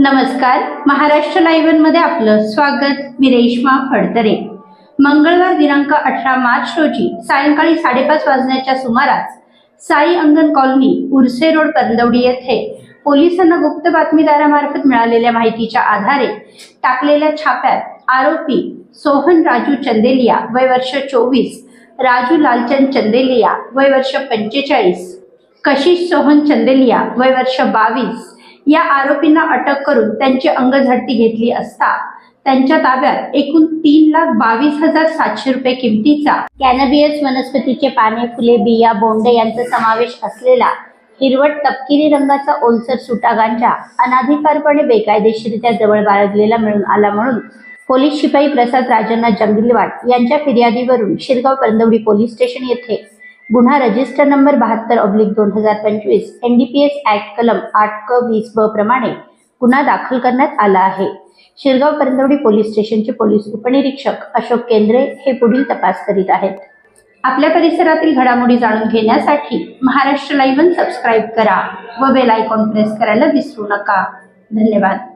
नमस्कार. महाराष्ट्र लाईव्हमध्ये आपलं स्वागत. मी रेश्मा फडतरे. मंगळवार दिनांक अठरा मार्च रोजी सायंकाळी साडेपाच वाजण्याच्या सुमारास साई अंगण कॉलनी उर्से रोड पंदवडी येथे पोलिसांना गुप्त बातमीदारामार्फत मिळालेल्या माहितीच्या आधारे टाकलेल्या छाप्यात आरोपी सोहन राजू चंदेलिया वय वर्ष चोवीस राजू लालचंद चंदेलिया वय वर्ष पंचेचाळीस कशिश सोहन चंदेलिया वय वर्ष बावीस या आरोपींना अटक करून त्यांची अंगझडती घेतली असता त्यांच्या ताब्यात एकूण तीन लाख बावीस हजार सातशे रुपये किमतीचा कॅनबियस वनस्पतीचे पाने फुले बिया बोंडे यांचा समावेश असलेला हिरवट तपकिरी रंगाचा ओलसर सुटा गांजा अनाधिकारपणे बेकायदेशीरित्या जवळ बाळगलेला मिळून आला म्हणून पोलीस शिपाई प्रसाद राजांना जंगलीवाट यांच्या फिर्यादीवरून शिरगाव कंदवडी पोलीस स्टेशन येथे गुन्हा रजिस्टर नंबर बहात्तर ऑब्लिक दोन हजार पंचवीस N D P S act कलम आठ क वीस ब प्रमाणे गुन्हा दाखल करण्यात आला आहे. शिरगाव परंदवडी पोलीस स्टेशनचे पोलीस उपनिरीक्षक अशोक केंद्रे हे पुढील तपास करीत आहेत. आपल्या परिसरातील घडामोडी जाणून घेण्यासाठी महाराष्ट्र लाईव्ह सबस्क्राईब करा व बेल आयकॉन प्रेस करायला विसरू नका. धन्यवाद.